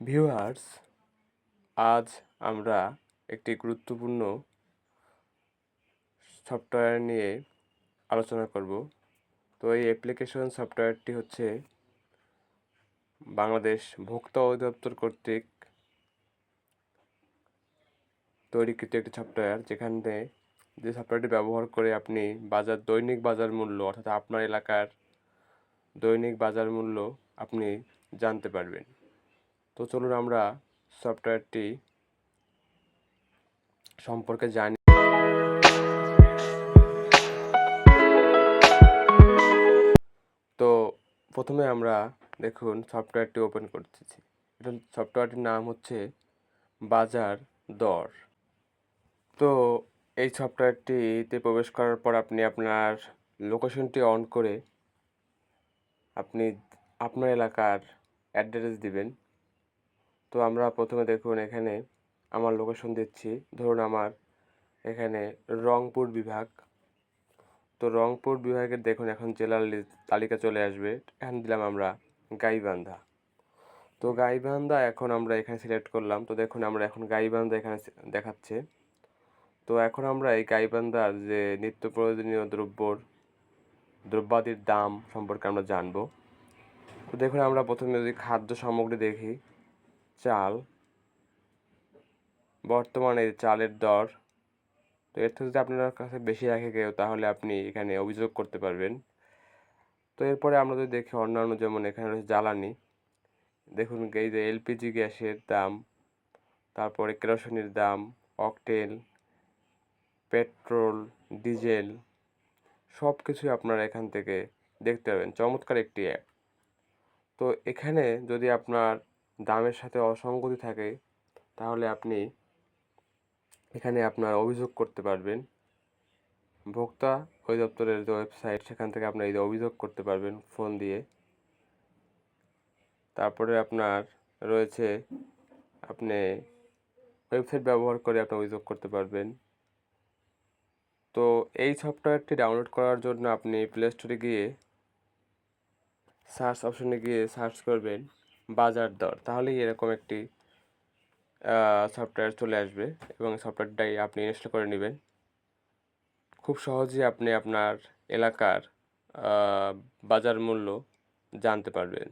Viewers আজ আমরা একটি গুরুত্বপূর্ণ সফটওয়্যার নিয়ে আলোচনা করব। তো এই অ্যাপ্লিকেশন সফটওয়্যারটি হচ্ছে বাংলাদেশ ভোক্তা অধিদপ্তর কর্তৃক তৈরিকৃত একটি সফটওয়্যার যেখানে যে সফটওয়্যারটি ব্যবহার করে আপনি বাজার, দৈনিক বাজার মূল্য, অর্থাৎ আপনার এলাকার দৈনিক বাজার মূল্য আপনি জানতে পারবেন। তো চলুন আমরা সফটওয়্যারটি সম্পর্কে জানি। তো প্রথমে আমরা দেখুন সফটওয়্যারটি ওপেন করতেছি। এটা সফটওয়্যারটির নাম হচ্ছে বাজার দর। তো এই সফটওয়্যারটিতে প্রবেশ করার পর আপনি আপনার লোকেশনটি অন করে আপনি আপনার এলাকার অ্যাড্রেস দিবেন। তো আমরা প্রথমে দেখুন এখানে আমার লোকেশন দিচ্ছি। ধরুন আমার এখানে রংপুর বিভাগ। তো রংপুর বিভাগের দেখুন এখন জেলার তালিকা চলে আসবে। এখানে দিলাম আমরা গাইবান্ধা। তো গাইবান্ধা এখন আমরা এখানে সিলেক্ট করলাম। তো দেখুন আমরা এখন গাইবান্ধা এখানে দেখাচ্ছে। তো এখন আমরা এই গাইবান্ধার যে নিত্য প্রয়োজনীয় দ্রব্যর দ্রব্যাদির দাম সম্পর্কে আমরা জানব। তো দেখুন আমরা প্রথমে যদি খাদ্য সামগ্রী দেখি চাল, বর্তমানে চালের দর, তো এর থেকে যদি আপনার কাছে বেশি রাখে কেউ, তাহলে আপনি এখানে অভিযোগ করতে পারবেন। তো এরপরে আমরা যদি দেখি অন্যান্য, যেমন এখানে রয়েছে জ্বালানি। দেখুন এই যে এলপিজি গ্যাসের দাম, তারপরে কেরোসিনের দাম, অকটেল, পেট্রোল, ডিজেল সব কিছুই আপনারা এখান থেকে দেখতে পাবেন। চমৎকার একটি অ্যাপ। তো এখানে যদি আপনার দামের সাথে অসঙ্গতি থাকে, তাহলে আপনি এখানে আপনার অভিযোগ করতে পারবেন। ভোক্তা অধিদপ্তরের যে ওয়েবসাইট সেখান থেকে আপনি এই অভিযোগ করতে পারবেন ফোন দিয়ে। তারপরে আপনার রয়েছে, আপনি ওয়েবসাইট ব্যবহার করে আপনি অভিযোগ করতে পারবেন। তো এই সফটওয়্যারটি ডাউনলোড করার জন্য আপনি প্লে স্টোরে গিয়ে সার্চ অপশনে গিয়ে সার্চ করবেন। বাজার দর, তাহলেই এরকম একটি সফটওয়্যার চলে আসবে এবং সফটওয়্যারটাই আপনি ইনস্টল করে নেবেন। খুব সহজেই আপনি আপনার এলাকার বাজার মূল্য জানতে পারবেন।